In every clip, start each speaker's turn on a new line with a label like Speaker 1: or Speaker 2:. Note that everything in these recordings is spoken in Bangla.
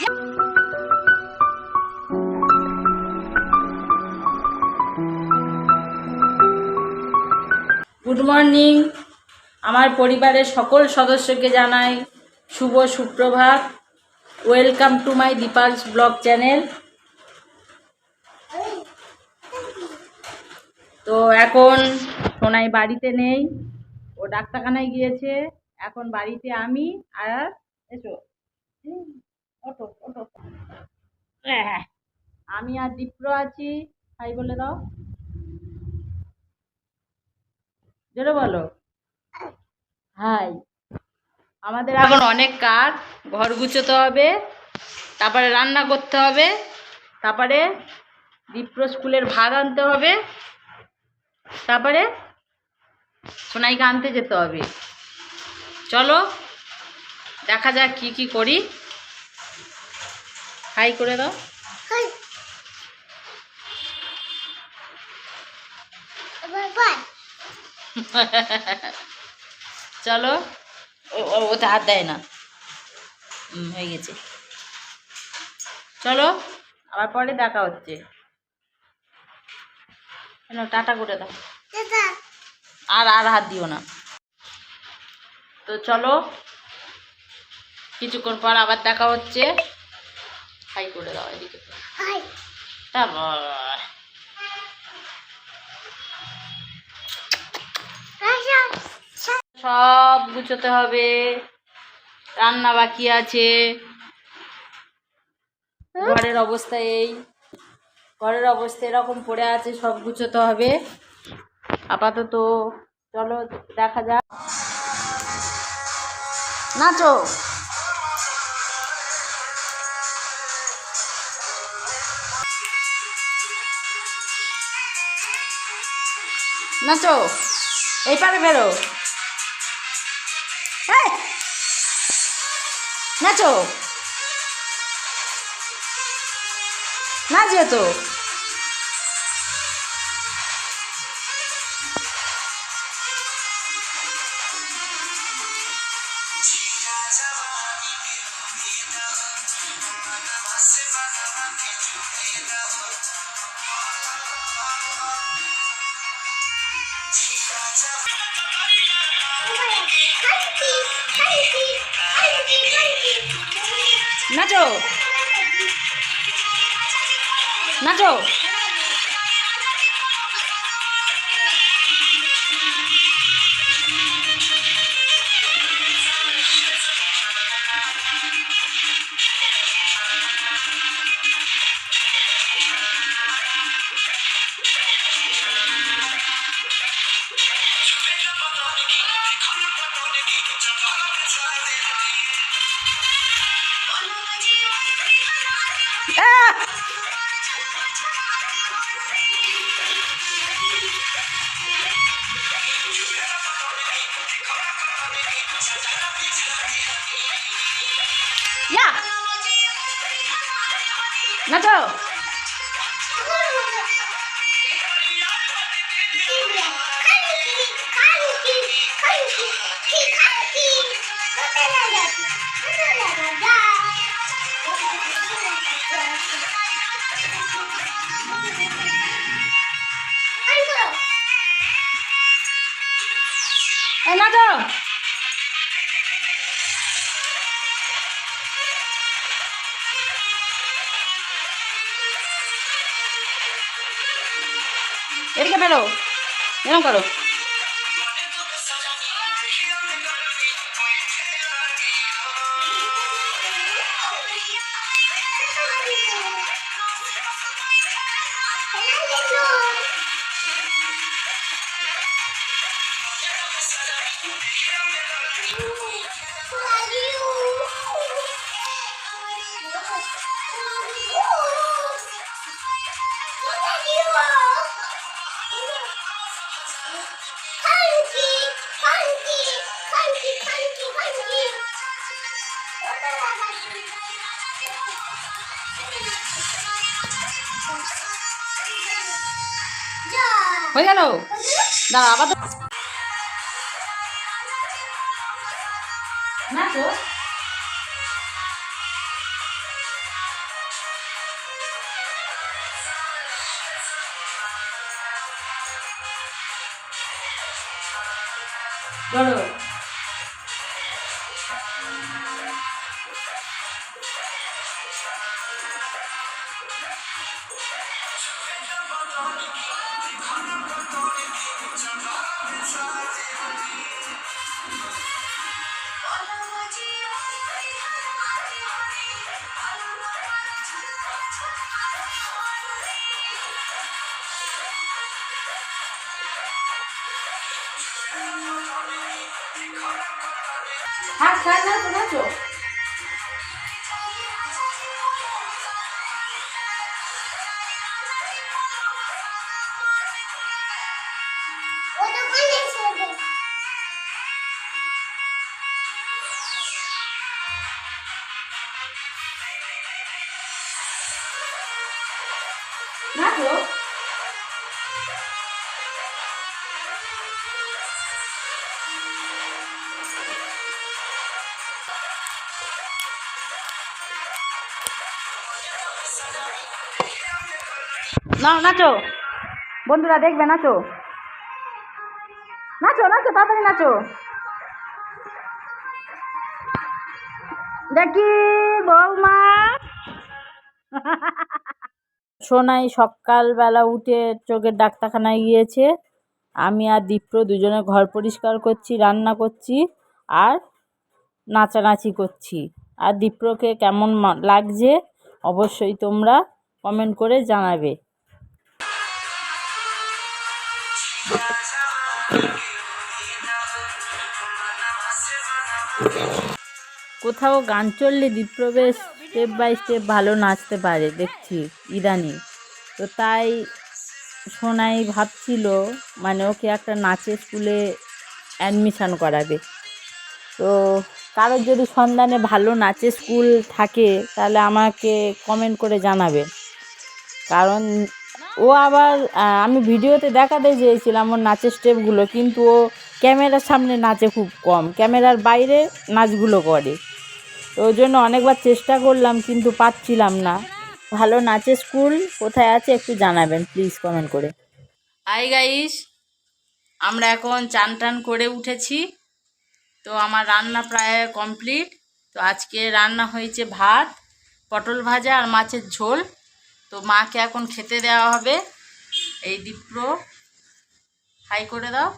Speaker 1: Yeah. গুড মর্নিং আমার পরিবারের সকল সদস্যকে জানাই শুভ সুপ্রভাত। Welcome to my Dipal's blog channel তো এখন সোনাই বাড়িতে নেই, ও ডাক্তারখানায় গিয়েছে। এখন বাড়িতে আমি আর এসো। ওঠো ওঠো। হ্যাঁ আমি আর দীপ্র আছি হাই বলে দাও। জোরে বলো। হাই। আমাদের এখন অনেক কাজ ঘর গুছোতে হবে তারপরে রান্না করতে হবে তারপরে দীপ্র স্কুলের ভাত আনতে হবে তারপরে সোনাইকে আনতে যেতে হবে। চলো দেখা যাক কি কি করি। হাই করে দাও। চলো। ওতে হাত দেয় না। হয়ে গেছে। চলো আবার পরে দেখা হচ্ছে। টাটা করে দাও। আর আর হাত দিও না। তো চলো কিছুক্ষণ পর আবার দেখা হচ্ছে। হাই করে দাও এদিকে। তারপর। সব গুছোতে হবে। রান্না বাকি আছে। ঘরের অবস্থা এই। ঘরের অবস্থা এরকম পড়ে আছে, সব গুছোতে হবে। আপাতত চলো দেখা যাক। নাচো। নাচো। এই পারে বেরো। না যেত নাচো। নাচো। ইয়া! নাচো নাচো এদিকে বেরো। এরকম করো। হয়ে গেল? দাঁড়া আবার না তো। চলো হাত হাত নাচো নাচো নাচো নাও, নাচো। বন্ধুরা দেখবে, নাচো। নাচো নাচো, তাড়াতাড়ি নাচো। দেখি, বৌমা। সোনাই সকালবেলা উঠে চোখের ডাক্তারখানায় গিয়েছে। আমি আর দীপ্র দুজনে ঘর পরিষ্কার করছি, রান্না করছি আর নাচানাচি করছি। আর দীপ্রকে কেমন লাগছে? অবশ্যই তোমরা কমেন্ট করে জানাবে। কোথাও গান চললে দীপ্রবেশ স্টেপ বাই স্টেপ ভালো নাচতে পারে, দেখছি ইদানি। তো তাই সোনাই ভাবছিল মানে ওকে একটা নাচের স্কুলে অ্যাডমিশান করাবে। তো কারোর যদি সন্ধানে ভালো নাচের স্কুল থাকে, তাহলে আমাকে কমেন্ট করে জানাবে। কারণ ও আবার আমি ভিডিওতে দেখাতে চেয়েছিলাম ওর নাচের স্টেপগুলো কিন্তু ও ক্যামেরার সামনে নাচে খুব কম। ক্যামেরার বাইরে নাচগুলো করে। ওই জন্য অনেকবার চেষ্টা করলাম, কিন্তু পাচ্ছিলাম না। ভালো নাচের স্কুল কোথায় আছে একটু জানাবেন প্লিজ কমেন্ট করে। আই গাইস আমরা এখন চান টান করে উঠেছি। তো আমার রান্না প্রায় কমপ্লিট। তো আজকে রান্না হয়েছে ভাত পটল ভাজা আর মাছের ঝোল। তো মাকে এখন খেতে দেওয়া হবে। এই দীপ্র হাই করে দাও।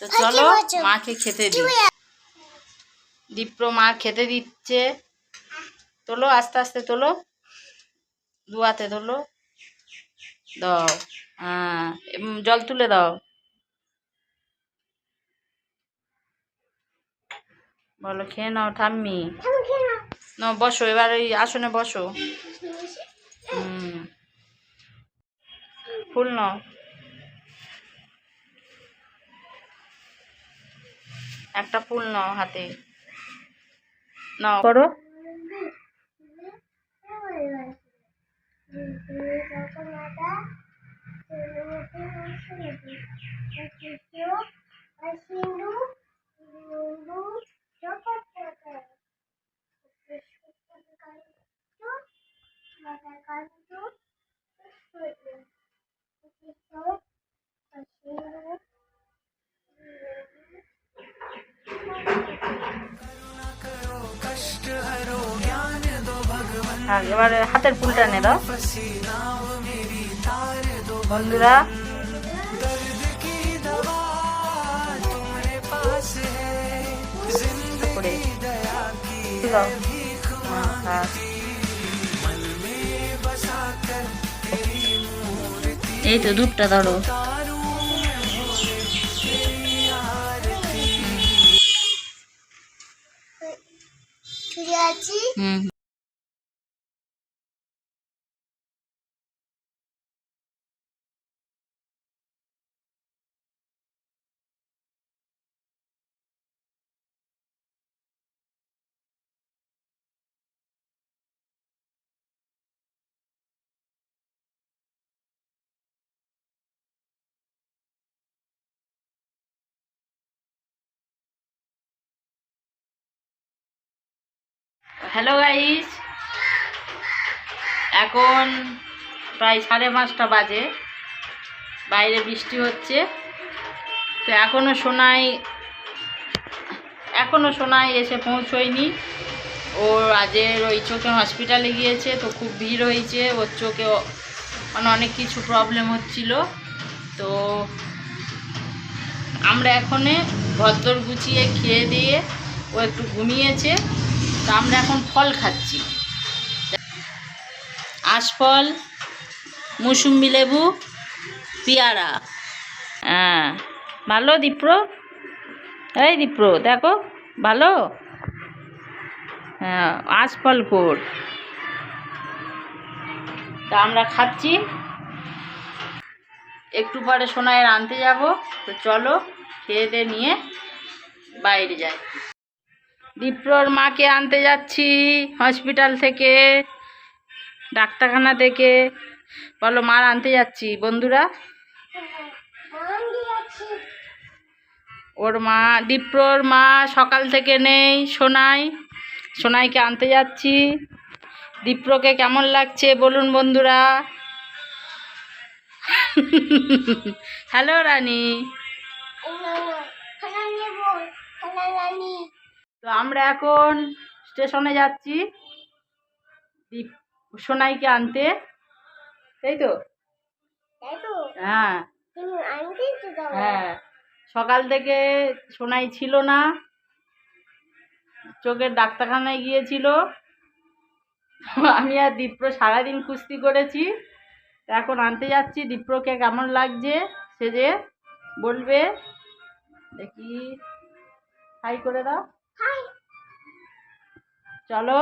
Speaker 1: তো চলো মাকে খেতে দিই। দীপ্র মা খেতে দিচ্ছে। তোলো আস্তে আস্তে তোলো। দুয়াতে তোলো। দাও। জল তুলে দাও। বলো খেয়ে নাও ঠাম্মি। নাও। বসো এবার ওই আসনে বসো। হুম। ফুল নাও। একটা ফুল নাও হাতে। নাও। করো। এবারে হাতের ফুলটা নে দাও। বন্ধুরা দাও। হ্যাঁ, হ্যাঁ। এই তো দুধটা ধরো
Speaker 2: আছি
Speaker 1: হুম। হ্যালো গাইস এখন প্রায় সাড়ে পাঁচটা বাজে। বাইরে বৃষ্টি হচ্ছে। তো এখনও সোনাই এখনও সোনাই এসে পৌঁছয়নি। ওর আজের ওই চোখে হসপিটালে গিয়েছে, তো খুব ভিড় হয়েছে। ওর চোখে মানে অনেক কিছু প্রবলেম হচ্ছিল। তো আমরা এখনে ভদ্দর গুছিয়ে খেয়ে দিয়ে ও একটু ঘুমিয়েছে। তো আমরা এখন ফল খাচ্ছি। আশফল, মুসুম্বি লেবু, পেয়ারা। হ্যাঁ। ভালো দীপ্র? এই দীপ্র, দেখো, ভালো? হ্যাঁ আশফল কোর তা আমরা খাচ্ছি। একটু পরে সোনায় আনতে যাব। তো চলো, খেয়ে নিয়ে বাইরে যাই। দীপ্রর মাকে আনতে যাচ্ছি হসপিটাল থেকে, ডাক্তারখানা থেকে। বলো, মার আনতে যাচ্ছি। বন্ধুরা? ওর মা, দীপ্রর মা সকাল থেকে নেই, সোনাই। সোনাইকে আনতে যাচ্ছি। দীপ্রকে কেমন লাগছে বলুন বন্ধুরা? হ্যালো, রানী। তো আমরা এখন স্টেশনে যাচ্ছি দীপ সোনাইকে আনতে। তাই তো? হ্যাঁ। হ্যাঁ। সকাল থেকে সোনাই ছিল না। চোখের ডাক্তারখানায় গিয়েছিল। আমি আর দীপ্র সারাদিন কুস্তি করেছি। এখন আনতে যাচ্ছি। দীপ্রকে কেমন লাগছে? সে যে বলবে। দেখি। হাই করে দাও। চলো